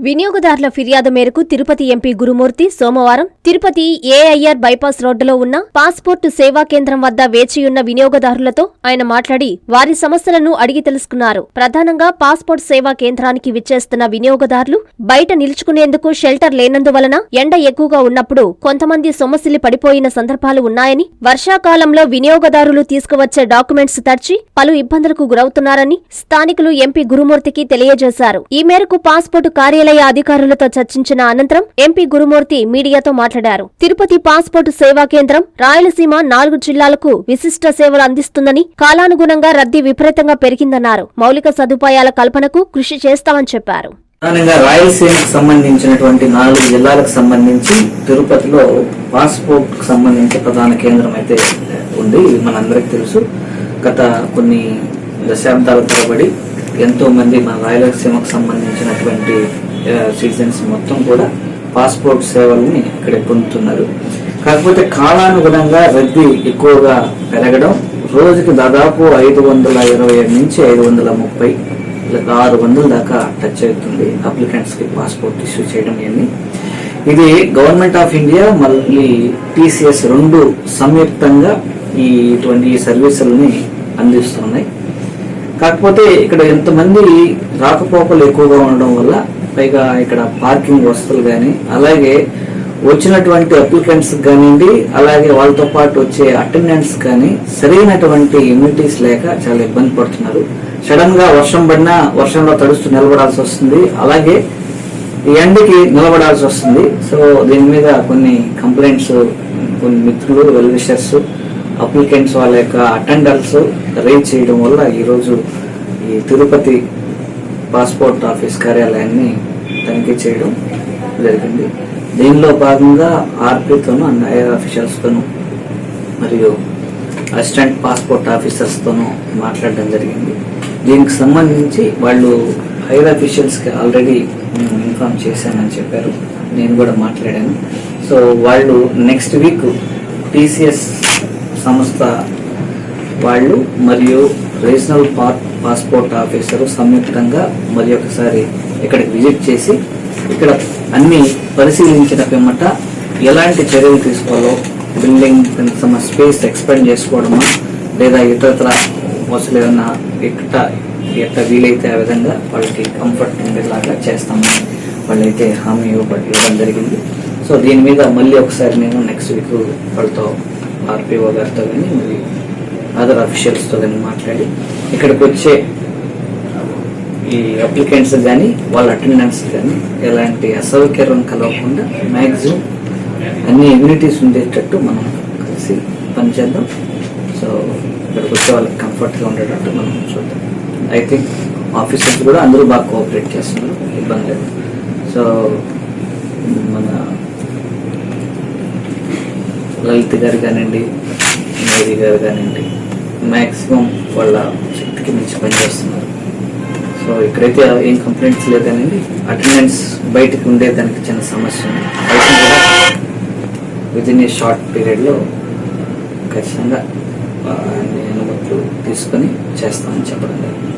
వినియోగదారుల ఫిర్యాదు మేరకు తిరుపతి ఎంపీ గురుమూర్తి సోమవారం తిరుపతి ఏఐఆర్ బైపాస్ రోడ్డులో ఉన్న పాస్పోర్టు సేవా కేంద్రం వద్ద వేచియున్న వినియోగదారులతో ఆయన మాట్లాడి వారి సమస్యలను అడిగి తెలుసుకున్నారు. ప్రధానంగా పాస్పోర్ట్ సేవా కేంద్రానికి విచ్చేస్తున్న వినియోగదారులు బయట నిలుచుకునేందుకు షెల్టర్ లేనందువలన ఎండ ఎక్కువగా ఉన్నప్పుడు కొంతమంది సొమ్మసిల్లి పడిపోయిన సందర్భాలు ఉన్నాయని వర్షాకాలంలో వినియోగదారులు తీసుకువచ్చే డాక్యుమెంట్స్ తడిచి పలు ఇబ్బందులకు గురవుతున్నారని స్థానికులు ఎంపీ గురుమూర్తికి తెలియజేశారు. ఈ మేరకు పాస్పోర్టు కార్యాలయం అధికారులతో చర్చించిన అనంతరం ఎంపీ గురుమూర్తి మీడియాతో మాట్లాడారు. తిరుపతి పాస్పోర్టు సేవా కేంద్రం రాయలసీమ నాలుగు జిల్లాలకు విశిష్ట సేవలు అందిస్తుందని కాలానుగుణంగా రద్దీ విపరీతంగా పెరిగిందన్నారు. మౌలిక సదుపాయాల కల్పనకు కృషి చేస్తామని చెప్పారు. రాయలసీమకు సంబంధించినటువంటి నాలుగు జిల్లాలకు సంబంధించి తిరుపతిలో పాస్పోర్ట్కు సంబంధించి ప్రధాన కేంద్రం అయితే ఉంది. ఇది మనందరికి తెలుసు. గత కొన్ని దశాబ్దాల తరబడి ఎంతో మంది మన రాయలసీమకు సంబంధించినటువంటి సిటిజన్స్ మొత్తం కూడా పాస్పోర్ట్ సేవల్ని ఇక్కడ పొందుతున్నారు. కాకపోతే కాలానుగుణంగా రద్దీ ఎక్కువగా పెరగడం రోజుకి దాదాపు ఐదు వందల ఇరవై నుంచి ఐదు వందల ముప్పై ఆరు వందల దాకా టచ్ అవుతుంది అప్లికెంట్స్కి పాస్పోర్ట్ ఇష్యూ చేయడం ఇవన్నీ ఇది గవర్నమెంట్ ఆఫ్ ఇండియా మళ్ళీ టీసీఎస్ రెండు సంయుక్తంగా ఈ ఇటువంటి సర్వీసులని అందిస్తున్నాయి. కాకపోతే ఇక్కడ ఎంతమంది రాకపోకలు ఎక్కువగా ఉండడం వల్ల పైగా ఇక్కడ పార్కింగ్ వసతులు కానీ అలాగే వచ్చినటువంటి అప్లికెంట్స్ కానివ్వండి అలాగే వాళ్ళతో పాటు వచ్చే అటెండెంట్స్ కానీ సరైనటువంటి ఇమ్యూనిటీస్ లేక చాలా ఇబ్బంది పడుతున్నారు. సడన్గా వర్షం పడినా వర్షంలో తడుస్తూ నిలబడాల్సి వస్తుంది. అలాగే ఈ ఎండకి నిలబడాల్సి వస్తుంది. సో దీని మీద కొన్ని కంప్లైంట్స్ కొన్ని మిత్రులు వెల్ విషర్స్ అప్లికెంట్స్ వాళ్ళ యొక్క అటెండర్స్ రేజ్ చేయడం వల్ల ఈరోజు ఈ తిరుపతి పాస్పోర్ట్ ఆఫీస్ కార్యాలయాన్ని తనిఖీ చేయడం జరిగింది. దీనిలో భాగంగా ఆర్పీతోనూ అండ్ ఐఆర్ మరియు అసిస్టెంట్ పాస్పోర్ట్ ఆఫీసర్స్తోనూ మాట్లాడడం జరిగింది. దీనికి సంబంధించి వాళ్ళు హైర్ అఫీషియల్స్కి ఆల్రెడీ ఇన్ఫార్మ్ చేశానని చెప్పారు. నేను కూడా మాట్లాడాను. సో వాళ్ళు నెక్స్ట్ వీక్ టీసీఎస్ సంస్థ వాళ్ళు మరియు రీజనల్ పా- పాస్పోర్ట్ ఆఫీసర్ సంయుక్తంగా మరి ఒకసారి ఇక్కడికి విజిట్ చేసి ఇక్కడ అన్ని పరిశీలించిన పిమ్మట ఎలాంటి చర్యలు తీసుకోవాలో బిల్డింగ్ తమ స్పేస్ ఎక్స్పెండ్ చేసుకోవడమా లేదా ఇతరత్ర వసూలు ఏదైనా ఎట్ట ఎట్ట వీలైతే ఆ విధంగా వాళ్ళకి కంఫర్ట్ ఉండేలాగా చేస్తామని వాళ్ళైతే హామీ ఇవ్వబడి ఇవ్వడం జరిగింది. సో దీని మీద మళ్ళీ ఒకసారి నేను నెక్స్ట్ వీక్ వాళ్ళతో ఆర్పిఓ గారితో కానీ అదర్ అఫీషియల్స్తో కానీ మాట్లాడి ఇక్కడికి వచ్చే ఈ అప్లికెంట్స్ కానీ వాళ్ళ అటెండెన్స్ కానీ ఎలాంటి అసౌకర్యం కలగకుండా మ్యాక్సిమం అన్ని ఇమ్యూనిటీస్ ఉండేటట్టు మనం కలిసి పనిచేద్దాం. సో ఇక్కడికి వచ్చే వాళ్ళకి కంఫర్ట్గా ఉండేటట్టు మనం చూద్దాం. ఐ థింక్ ఆఫీసర్స్ కూడా అందరూ బాగా కోఆపరేట్ చేస్తున్నారు ఇబ్బంది లేదు. సో మన లలిత్ గారు కానివ్వండి మేరీ గారు కానివ్వండి మ్యాక్సిమం వాళ్ళ శక్తికి మించి పనిచేస్తున్నారు సో ఇక్కడైతే ఏం కంప్లైంట్స్ లేదు అటెండెన్స్ బయటకు ఉండే దానికి చిన్న సమస్య ఉంది. విత్ ఇన్ ఏ షార్ట్ పీరియడ్లో ఖచ్చితంగా అనుమతులు తీసుకొని చేస్తామని చెప్పడం జరిగింది.